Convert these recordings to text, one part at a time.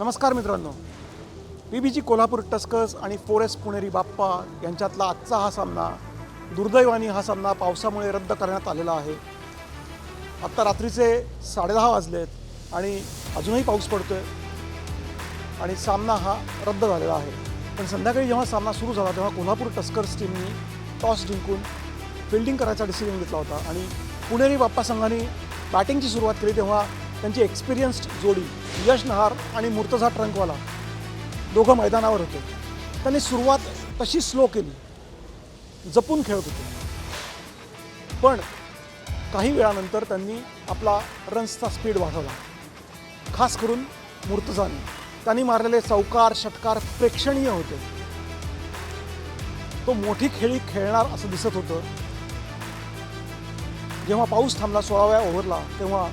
नमस्कार मित्रांनो. P B G Kolhapur Tuskers आणि फोरेस्ट पुणेरी बाप्पा यांच्यातला आजचा हा सामना दुर्दैवाने हा सामना पावसामुळे रद्द करण्यात आलेला आहे. आत्ता रात्रीचे साडेदहा वाजलेत आणि अजूनही पाऊस पडतो आहे आणि सामना हा रद्द झालेला आहे. पण संध्याकाळी जेव्हा सामना सुरू झाला तेव्हा कोल्हापूर टस्कर्स टीमनी टॉस जिंकून फिल्डिंग करायचा डिसिजन घेतला होता आणि पुणेरी बाप्पा संघाने बॅटिंगची सुरुवात केली तेव्हा त्यांची एक्सपिरियन्स्ड जोडी यश नहार आणि मुर्तझा ट्रंकवाला दोघं मैदानावर होते. त्यांनी सुरुवात तशी स्लो केली. जपून खेळत होते. पण काही वेळानंतर त्यांनी आपला रन्सचा स्पीड वाढवला. खास करून मुर्तझाने. त्यांनी मारलेले चौकार षटकार प्रेक्षणीय होते. तो मोठी खेळी खेळणार असं दिसत होतं. जेव्हा पाऊस थांबला सोळाव्या ओव्हरला तेव्हा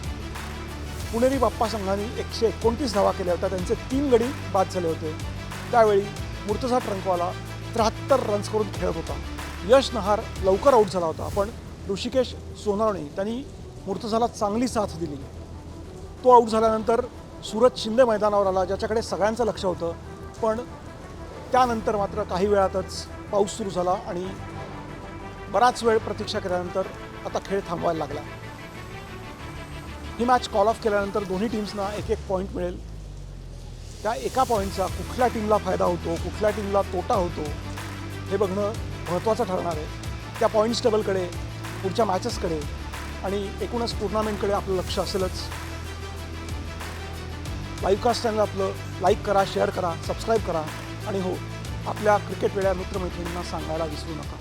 पुणेरी बाप्पा संघाने एकशे एकोणतीस धावा केल्या होत्या. त्यांचे तीन गडी बाद झाले होते. त्यावेळी मुर्तझा ट्रंकवाला त्र्याहत्तर रन्स करून खेळत होता. यश नहार लवकर आऊट झाला होता. पण ऋषिकेश सोनावणे त्यांनी मुर्तझाला चांगली साथ दिली. तो आऊट झाल्यानंतर सूरज शिंदे मैदानावर आला ज्याच्याकडे सगळ्यांचं लक्ष होतं. पण त्यानंतर मात्र काही वेळातच पाऊस सुरू झाला आणि बराच वेळ प्रतीक्षा केल्यानंतर आता खेळ थांबवायला लागला. ही मॅच कॉल ऑफ केल्यानंतर दोन्ही टीम्सना एक एक पॉईंट मिळेल. त्या एका पॉईंटचा कुठल्या टीमला फायदा होतो कुठल्या टीमला तोटा होतो हे बघणं महत्त्वाचं ठरणार आहे. त्या पॉईंट्स टेबलकडे पुढच्या मॅचेसकडे आणि एकूणच टुर्नामेंटकडे आपलं लक्ष असेलच. लाईव्ह कास्ट चॅनल आपलं लाईक करा शेअर करा सबस्क्राईब करा आणि हो आपल्या क्रिकेट वेळ्या मित्रमैत्रिणींना सांगायला विसरू नका.